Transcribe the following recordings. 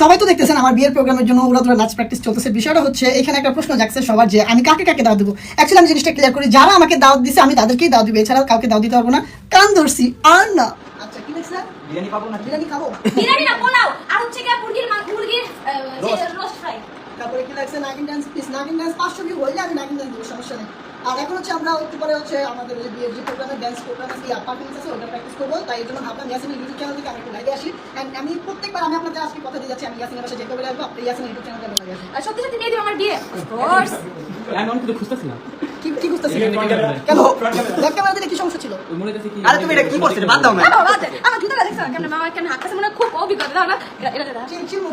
সবাই তো দেখতেছেন আমার বিয়ের প্রোগ্রামের জন্য ওরা তোরা নাচ প্র্যাকটিস চলতেছে। বিষয়টা হচ্ছে এখানে একটা প্রশ্ন যাচ্ছে সবার যে আমি কাকে কাকে দাওয়াত দেবো? অ্যাকচুয়ালি আমি জিনিসটা ক্লিয়ার করি যারা আমাকে দাওয়াত দিছে আমি তাদেরকেই দাওয়াত দিব। এছাড়া কাউকে দাওয়াত দিতে পারব না। কান ধরছি আর না। আচ্ছা কি দেখছেন বিরিয়ানি পাবো না বিরিয়ানি খাব? বিরিয়ানি না পোলাও। আর হচ্ছে গিয়ে nagin dance please nagin dance পাঁচশো ভিউ হইলে আমি নাগিন ডান্স দেবো সমস্যা নেই আর এখন হচ্ছে আমরা একটু পরে হচ্ছে আমাদের যে বিয়ের যে প্রোগ্রামে ডান্স প্রোগ্রাম আছে পারফরমেন্স আছে ওটা প্র্যাকটিস করব তাই জন্য ভাবলাম ইয়াসিনের ইউটিউব চ্যানেল থেকে আমি একটু লাইভে আসি অ্যান্ড আমি প্রত্যেকবার আমি আপনাদের আজকে কথা দিয়ে যাচ্ছি আমি ইয়াসিনের পাশে যেতে বলে আসব আপনি ইয়াসিনের ইউটিউব চ্যানেলটা লাইভে আসি আর সত্যি সত্যি মেয়ে দিবে আমার বিয়ে আমি অনেক খুঁজতেছিলাম কি কি। কেন ব্যাক ক্যামেরা দিলে কি সমস্যা ছিল ওই মনে হচ্ছে কি আরে তুমি এটা কি করছ বাদ দাও না আমার ভিতরে দেখছ কেমন মামা কেন হাত কাছে মনে হয় খুব অভিজ্ঞতা না এটা এটা এটা। চিল চিল মুখ।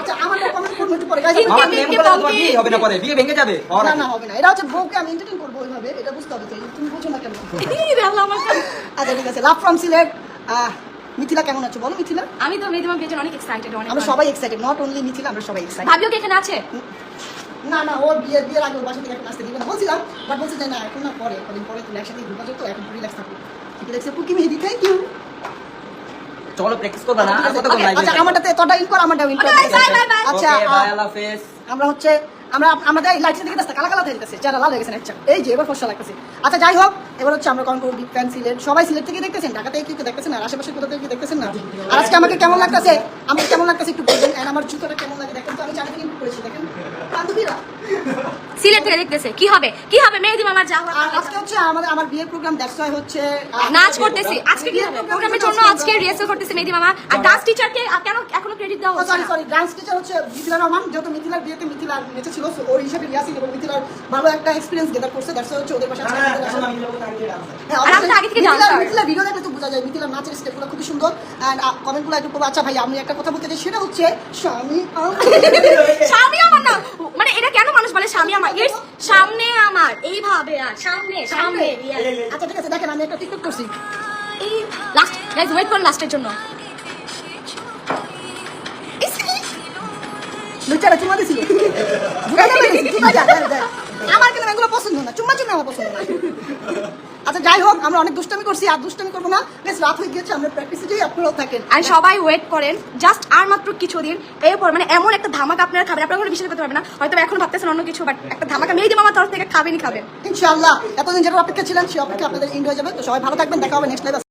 আচ্ছা আমার কমেন্ট করব একটু পরে guys, কিন্তু- আমার আমার- করে তোমার বিয়ে হবে না পরে বিয়ে ভেঙে যাবে না না হবে না। এটা হচ্ছে বউকে আমি এন্টারটেইন করব ওইভাবে এটা বুঝতে হবে তো তুমি বুঝো না কেন। এই রে আল্লাহ আমার কাছে। আচ্ছা ঠিক আছে লাভ ফ্রম সিলেট। মিথিলা কেমন আছো? বলো মিথিলা। আমি তো মেয়ে বিয়ের জন্য অনেক এক্সাইটেড অনেক আমরা সবাই এক্সাইটেড নট অনলি মিথিলা আমরা সবাই এক্সাইটেড ভাবিও কি এখানে আছে? না না ওর বিয়ে বিয়ের আগে ওর বাসা থেকে এখন আসতে দিবে না বলছিলাম বাট বলছে না এখন না পরে কদিন পরে তুমি একসাথে ঘুরবা। তো এখন রিল্যাক্স থাকো ঠিক পুকি মেহেদি থ্যাংক ইউ চলো প্র্যাকটিস করবা না? আর কতক্ষণ লাগবে আচ্ছা আমারটাতে তোটা ইন কর আমারটাও ইন কর. আচ্ছা বাই আল্লাহ হাফেজ। আমরা হচ্ছে আমরা আমাদের লাইট দিকে দেখতে কালা কালা হয়ে গেছে যারা লাল হয়ে গেছে আচ্ছা এই যে এবার ফসল লাগতেছে। আচ্ছা যাই হোক এবার হচ্ছে আমরা কখন বিগ ফ্যান সিলেট সবাই সিলেট থেকে দেখতেছেন? ঢাকা থেকে কেউ দেখতেছেন আর আশেপাশে কোথা থেকে দেখতেছেন না? আর আজকে আমাকে কেমন লাগতেছে? আমাকে কেমন লাগতেছে একটু বলবেন। and আমার জুতোটা কেমন লাগে? দেখেন তো আমি চাটা থেকে ইম্প্রুভ করেছি দেখেন। বান্ধবীরা। সিলেট থেকে দেখতেছে। কি হবে? কি হবে? মেয়ে দিমা আমার যা আজকে হচ্ছে আমাদের আমার বিয়ের প্রোগ্রাম দ্যাটস ওয়াই হচ্ছে নাচ করতেছি। আজকে বিয়ের প্রোগ্রামের জন্য আজকে আজকে রিহার্সাল করতেছি মেহেদি মামা। আর ডান্স টিচারকে কেন এখনও ক্রেডিট দেওয়া হচ্ছে সরি সরি ডান্স টিচার হচ্ছে মিথিলা রহমান যেহেতু মিথিলার বিয়েতে মিথিলা নেচে ছিল ওই হিসাবে ইয়াসিন এবং মিথিলার ভালো একটা এক্সপিরিয়েন্স গেদার করছে দ্যাটস হচ্ছে ওদের পাশে। হ্যাঁ, আর আমি আগে থেকে dancer। ভিডিও তো বোঝা যায় মিথিলার নাচের স্টেপগুলো খুবই সুন্দর। অ্যান্ড কমেন্টগুলো একটু আচ্ছা ভাই আমি একটা কথা বলতে চাই সেটা হচ্ছে স্বামী স্বামী আমার না মানে এটা মানুষ স্বামী আমার। ইটস সামনে আমার। এইভাবে আর সামনে সামনে। আচ্ছা ঠিক আছে দেখেন আমি একটা টিকটক করছি। এই লাস্ট গাইস ওয়েট করুন লাস্টের জন্য। লুচারা চুমা দিছিল। চুমা। আমার কেন এগুলো পছন্দ না চুম্মা চুম্মা আমার পছন্দ না। আচ্ছা যাই হোক আমরা অনেক দুষ্টামি করছি আর দুষ্টামি করব না। বেশ রাত হয়ে গিয়েছে আমরা প্র্যাকটিসে যাই আপনারাও থাকেন। আর সবাই ওয়েট করেন জাস্ট আর মাত্র কিছুদিন। এরপর মানে এমন একটা ধামাকা আপনারা খাবেন আপনারা কোনো বিশ্বাস করতে পারবেন না। হয়তো এখন ভাবতেছেন অন্য কিছু বাট একটা ধামাকা মেয়ে দিমামার তরফ থেকে খাবেনই খাবেন। ইনশাআল্লাহ। এতদিন যেটা অপেক্ষা ছিলেন সে অপেক্ষা আপনাদের এন্ড হয়ে যাবে। তো সবাই ভালো থাকবেন দেখা হবে নেক্সট লাইভ